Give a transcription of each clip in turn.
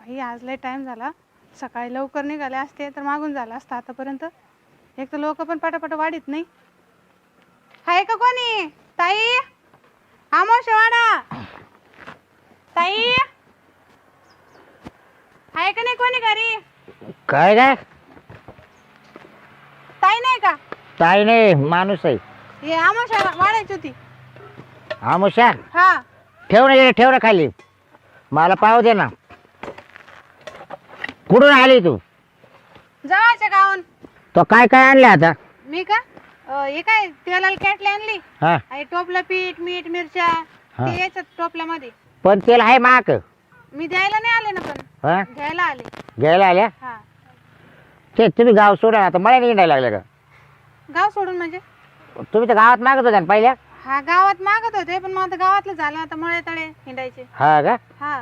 बाई आज लय टाइम झाला. सकाळी लवकर निघाले असते तर मागून झालं असतं आतापर्यंत. एक तर लोक पण पटापट वाढीत नाही. आहे का कोणी? ताई? आमोश वाडा. ताई? आहे का नाही कोणी घरी? काय काय ताई नाही का? काय नाही माणूस आहे. हे आमोश वाढायची होती. आमुषा हा. ठेव ना इकडे, ठेव ना खाली. मला पाव दे ना. कुठून आली तू? जवळच्या गावून तो काय काय आणलं आता? मी का? अं, हे काय तेलाला कॅटली आणली? हा. आणि टोपलं पीठ मीठ मिरच्या हा. ते याच्यात टोपल्यामध्ये. पण तेल आहे माक मी द्यायला नाही आले ना पण. हा? घ्यायला आले. घ्यायला आल्या? हा. ते तुम्ही गाव सोडा आता मला नाही हिंडायला लागलं गाव सोडून म्हणजे? का तुम्ही तर गावात मागत होत्या ना पहिल्या? हा गावात मागत होते पण मग आता गावातलं झालं आता मळे तळे हिंडायचे. हा का? हा.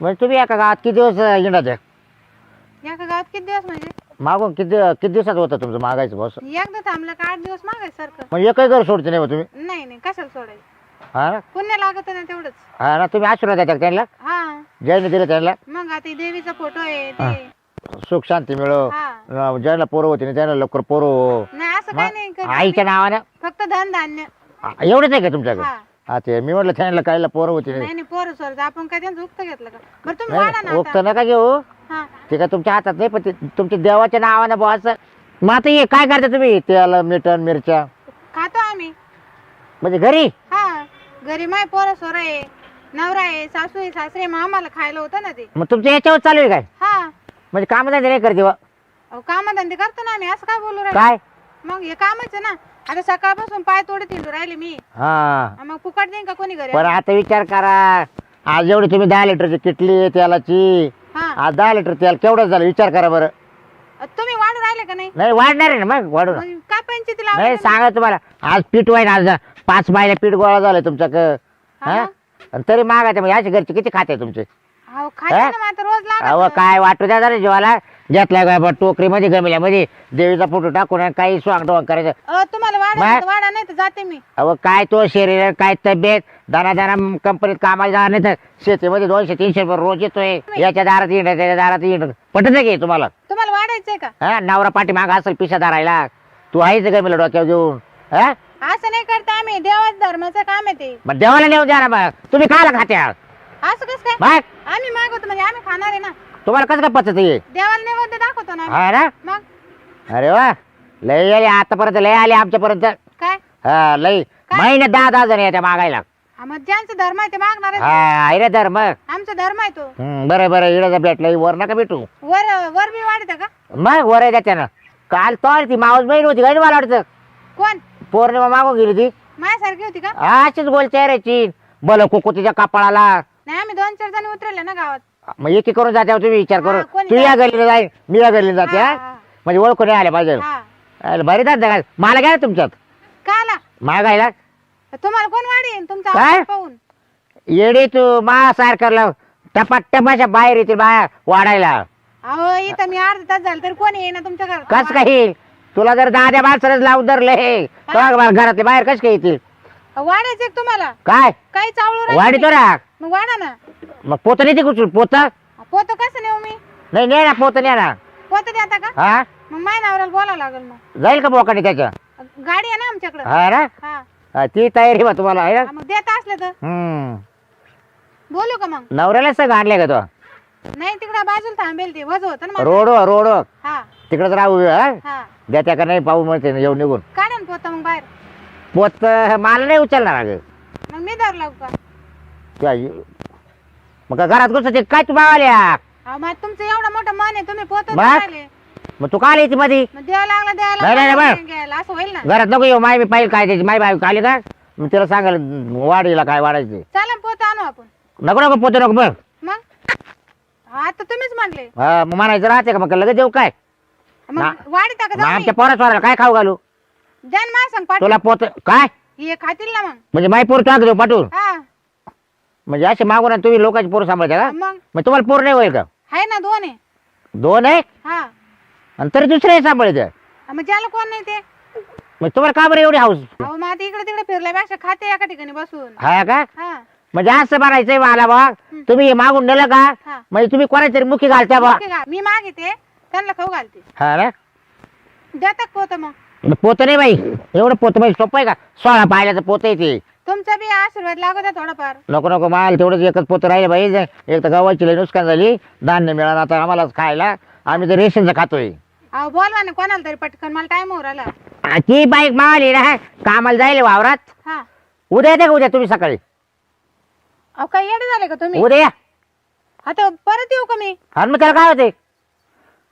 म्हणजे तुम्ही एका गावात किती दिवस हिंडायचे? या का गावात किती दिवस म्हणजे? मागून किती किती दिवसात होतं तुमचं मागायचं बस एकदा थांबलं का आठ दिवस मागायचं सारखं? म्हणजे एकही घर सोडते नाही बा तुम्ही? नाही नाही कशाला सोडायचं? हा? ना पुण्य लागत ना तेवढंच. हा ना तुम्ही आशीर्वाद देता का त्यांना? हा. जयने दिलं त्यांना? मग आता देवीचा फोटो आहे. ते. सुख शांती मिळो. हा. ज्यांना पोरं होती ना त्यांना लवकर पोरं हो. नाही असं काही नाही करत आईच्या नावानं? आम्ही. फक्त धन धान्य आ, एवढंच आहे का तुमच्याकडे? हा. हा ते मी म्हटलं त्यांना कायला पोरं होती नाही. पोरं सोर आपण काय त्यांचं उक्त घेतलं का? बरं तुम्ही वाढा ना उक्त आता. नका घेऊ. हा. ते काय तुमच्या हातात नाही पण ते तुमच्या देवाच्या नावानं बुवा असं. मग आता हे काय करता तुम्ही? तेल मिठण मिरच्या? खातो आम्ही. म्हणजे घरी? हा घरी माय पोरं सोर आहे नवरा आहे सासू आहे सासरे मग आम्हाला खायला होतं ना ते. मग तुमच्या याच्यावर चालू आहे काय? हा. म्हणजे काम नाही करते बुवा. अहो कामधंदे करतो ना आम्ही असं काय बोलू राहिले? काय? मग हे कामच आहे ना. आता सकाळपासून पाय तोडत राहिले मी. हा. मग फुकट देईन का कोणी घरी? पण आता विचार करा. आज एवढी तुम्ही दहा लिटरची किटली तेलाची. हा. आज दहा लिटर तेल केवढं झालं? विचार करा बरं. तुम्ही वाढू राहिले का नाही? नाही वाढणार आहे ना मग वाढू ना. मग काय पंचायती नाही लावली सांगा तुम्हाला. आज पीठ वाईन आज पाच बायला पीठ गोळा झालं तुमच्याकडं. हा हा? आणि तरी मागायचं म्हणजे असे घरचे किती खाते तुमचे? अहो खायचं हा? ना मग आता रोज अहो लागत काय वाटू द्या जरा जेवायला घेतलाय काय बा टोकरीमध्ये गमिल्यामध्ये देवीचा फोटो टाकून आणि काही स्वांग डोंग करायचं. तुम्हाला? वाढा नाही तर जाते मी. अहो काय तो शरीर काय तब्येत? दाना दाना कंपनीत कामाला जाणार नाही तर शेतीमध्ये दोनशे तीनशे रुपये रोज येतोय. याच्या दारात येणं त्याच्या दारात येणं. पटत की तुम्हाला? तुम्हाला वाढायचंय का? हा नवरा पाठी माग असेल पिशा धरायला तू आहेच गमिला डोक्यावर घेऊन हा? असं नाही करता आम्ही. देवाच धर्माचं काम आहे ते. मग देवाला नेऊन द्या ना मग. तुम्ही खायला खात्या असं कसं काय? मग? आम्ही मागवतो म्हणजे आम्ही खाणार आहे ना. तुम्हाला कसं काय पचत ये देवाला नैवेद्य दाखवतो ना आम्ही. हा ना? मग? अरे वा लय आले आतापर्यंत लय आले आमच्यापर्यंत. काय? हा लय महिन्यात दहा दहा जण येत्या मागायला. हा, मग ज्यांचं धर्म आहे ते मागणार हा आहे रे धर्म. आमचा धर्म आहे तो. हम्म, बरं बरं इडा भेटलं वर नका भेटू. वर वर बी वाढत का? मग वर आहे त्याच्यानं. काल तो आली ती मावस बहीण होती काय मला वाटतं. कोण? पौर्णिमा मागून गेली ती. माझ्यासारखी होती का? अशीच गोल चेहऱ्याची. बल कुकू तिच्या कपाळाला. नाही आम्ही दोन चार जण उतरले ना गावात. मग एकी करून जाते तुम्ही विचार हा, करू कोणी तू या? गल्लीला जाईल मी या गल्लीला जाते हा, हा? हा, म्हणजे ओळखून नाही आल्या पाहिजे. हा. अरे बरी जात काय? मला घ्या ना तुमच्यात? का आला मागायला? तुम्हाला कोण वाढेन? तुमचा काय? आवाज पाहून. येडी तू मा सारखं टपाट टपाच्या बाहेर येते बाया वाढायला. अहो इथं मी अर्धा तास झालं तर कोण येईना तुमच्या घरात? कस काही तुला जर दाद्या बाळसरच लावून धरले हे. घरातले बाहेर कस काय येतील? वाढायचं तुम्हाला? काय? काही चावळू राहिलं वाढीतो. ना मग वाढा ना. मग पोत नाही कुठून पोत? पोत कसं नेऊ मी? नाही नाही ना पोत नाही ना. पोत देता का? हा? मग माझ्या नवऱ्याला बोलावं लागेल मग. जाईल का बोकाने त्याच्या? गाडी आहे ना आमच्याकडं. हा ना? हा. हा, ती तयारी बा तुम्हाला आहे ना? मग देता असलं तर. हम्म. बोलू का मग? नवऱ्याला सगळं आणले का तो? नाही तिकडे बाजूला थांबेल ते वज होतं ना मला. रोड रोड हा. तिकडेच राहू हा? हा. द्या त्या का नाही पाहू म्हणते येऊन निघून. काढा ना पोत मग बाहेर. पोत मला नाही उचलणार अगं. मग मी धर लावू का? त्या- मग का घरात घुसत काय तू मावाल्या? अहो, तुमचं एवढं मोठं मन आहे तुम्ही मग? तू काल येते मध्ये द्यावं लागलं द्यायला नाही, नाही, लागलं, नाही, घ्यायला. असं होईल ना? घरात नको येऊ माय मी पाहिजे काय त्याची माय बाय आली का? मग तिला सांगाल वाढीला काय वाढायचे चला पोत आणू आपण. नको नको पोते नको बघ. मग? आता तुम्हीच हा मग म्हणायचं राहते का मग? लगेच देऊ काय? मग ना- वाढी टाका मग जाऊ आमच्या पोरा स्वराला काय खाऊ घालू? द्या ना सांग तुला पोत काय? हे खातील ना मग. म्हणजे माय पोर टाक देऊ पाठवून. हा. म्हणजे असे मागून आणि तुम्ही लोकांची पोरं सांभाळता का? मग? मग तुम्हाला पोर नाही होईल का? आहे ना दोन आहे. दोन आहे? हा. आणि तरी दुसरे सांभाळायचं. मग ज्याला कोण नाही ते. मग तुम्हाला का बरं एवढी हाऊस? अहो मग आता इकडे तिकडे फिरल्यापेक्षा खाते एका ठिकाणी बसून. हा का? हा. म्हणजे असं म्हणायचंय मला बा तुम्ही हे मागून नेलं का? हा. म्हणजे तुम्ही कोणाची तरी मुखी घालत्या बा. ठीक आहे, मी मागिते त्यांना खाऊ घालते. हा ना? देतात पोत मग. पोत नाही बाई. एवढं पोत बाई सोपं आहे का? सोळा पाहिल्याचं पोत आहे ते. तुमचा बी आशीर्वाद लागू द्या थोडाफार. नको नको माल तेवढंच एकच पोत राहिले बाई एक तर गव्हाची लई नुकसान झाली धान्य मिळालं आता आम्हाला खायला. आम्ही तर रेशनचं खातोय. अहो बोलवा ना कोणाला तरी पटकन मला टाइम होऊ राहिला. आ, ती बाईक मावाली ना कामाला जायला वावरात. हा. उद्या येते का उद्या तुम्ही सकाळी? अहो काय येडे झाले का तुम्ही? उद्या या. आता परत येऊ का मी? आणि मग त्याला काय होते?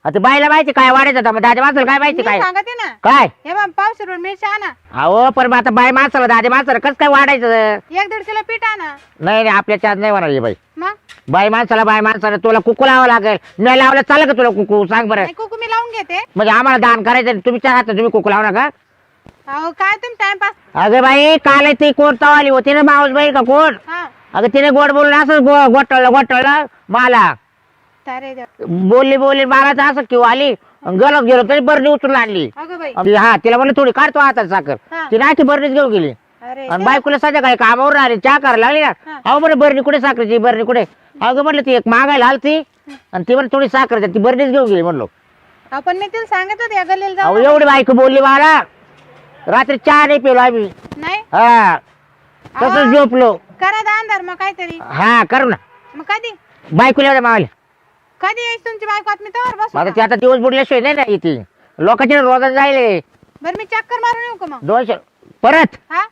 आता बाईला माहिती काय वाढायचं आता मग दादा माणसाला काय माहिती मी काय? सांगते ना. काय? हे बा पावशेर मिरची आणा. अहो पण मग आता बाई माणसाला दादा माणसाला कसं काय वाढायचं? एक दीड किलो पीठ आणा. नाही नाही आपल्या चार नाही होणार हे बाई. मग? बाई माणसाला बाई माणसाला तुला कुकू लावावं लागेल. नाही लावलं चालेल का तुला कुकू? सांग बरं. नाही कुकू मी लावून घेते. म्हणजे आम्हाला दान करायचं आणि तुम्ही हातात तुम्ही कुकू लावू नका अहो काय तुम्ही टाइमपास? अगं बाई काल ती कोण तवाली होती ना माऊस बाई का कोण? हा. अगं तिने गोड बोलून असं गो गोटळलं गोटळलं मला. देव. बोलली बोलली मला तर असं किंवा आली गलत गेलो तरी बरणी उचलून आणली. अगं बाई. आणि हा तिला म्हणलं थोडी काढतो हातात साखर. हा. ती नाही ती बरणीच घेऊन गेली. अरे आणि बायकोला सध्या काय कामावर आली चहा करायला लागली ना. हा. अहो बरं बरणी कुठे साखरेची बरणी कुठे? अगं म्हटलं ती एक मागायला आलती. आणि ती म्हणली थोडी साखर द्या. ती बरणीच घेऊन गेली म्हणलो. आपण मी तिला सांगत होते अहो एवढी बायको बोलली मला. रात्री चहा नाही पिलो आम्ही. नाही? हा. तसंच. झोपलो. करा दान धर्म काहीतरी. हा करू ना. मग कधी? बायकोला एवढ्या मावाले कधी यायची तुमची बायको? आता मी तवर बसू? ती आता दिवस बुडल्याशिवाय नाही ना येते लोकांच्या रोजात जायले बरं मी चक्कर मारून येऊ का मग? दोनशे परत? हा?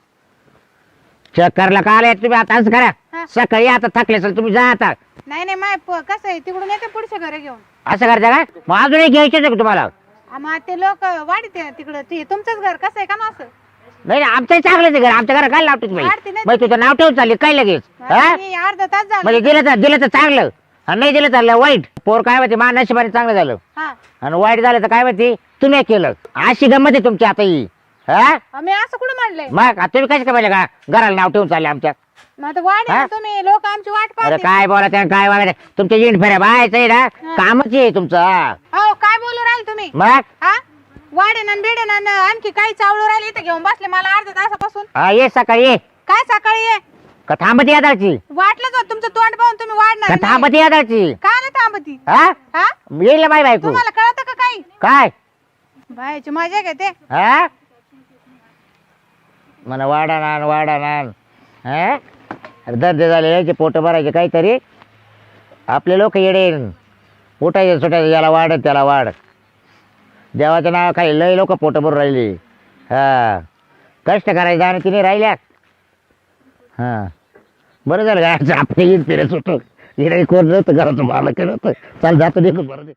चक्करला का आले तुम्ही? आता असं करा. हा. सकाळी आता थकले असेल तुम्ही जा आता. नाही नाही माय प- कसं आहे? तिकडून येते पुढच्या घरी घेऊन. असं करता का? मग अजूनही का तुम्हाला? आ, मग ते लोक वाढते तिकडं. ते तुमचंच घर कसं आहे का ना असं? नाही नाही आमचं चांगलंच आहे घर. आमच्या घरा काय लावतो तुम्ही वाढते नाही. मग तुझं नाव ठेवून चालली काय लगेच? हा? अर्धा तास झाला म्हणजे दिलं तर दिलं तर चांगलं. आणि नाही दिलं तर वाईट. पोर काय माहिती मा नशिबाने चांगलं झालं. हा. आणि वाईट झालं तर काय माहिती तुम्ही केलं. अशी गंमत आहे तुमची आता ही. हा? असं कुठं मग आता तुम्ही कसे काय का? घराला नाव ठेवून चालले आमच्या मग आता वाढ हा? तुम्ही लोक आमची वाट अरे पाहते काय बोला त्या काय बोला तुमच्या इंट फेऱ्या बायचं आहे ना कामच आहे तुमचं. हा. काय बोलू राहिले तुम्ही? मग? हा? आणि बिडेन आणि आणखी काही चावळू राहिले इथं घेऊन बसले मला अर्ध्या तासापासून. हा ये सकाळी ये. काय सकाळी ये? का थांबती यादाची वाटलंच होतं तुमचं तोंड पाहून तुम्ही वाढणार नाही. थांबती यादाची काय नाही थांबती हा? हा? येईल ना बाई बायको. तुम्हाला कळतं का काही? काय? बायची मजा घेते. हा? मला वाडा नान वाडा नान हा? अरे दर्दे झाले याचे पोट भरायचे काहीतरी. आपले लोक येडे उठायचे सुटायचे याला वाढ त्याला वाढ. देवाचं नाव काही लय लोक पोट भरून राहिली. हा. कष्ट करायचं आणि तिने राहिल्यात. हा. बरं झालं काय आपण येईल फिरत होतो. येडे कोण नव्हतं घराचं मालक नव्हतं. चाल जातो देखून बरं.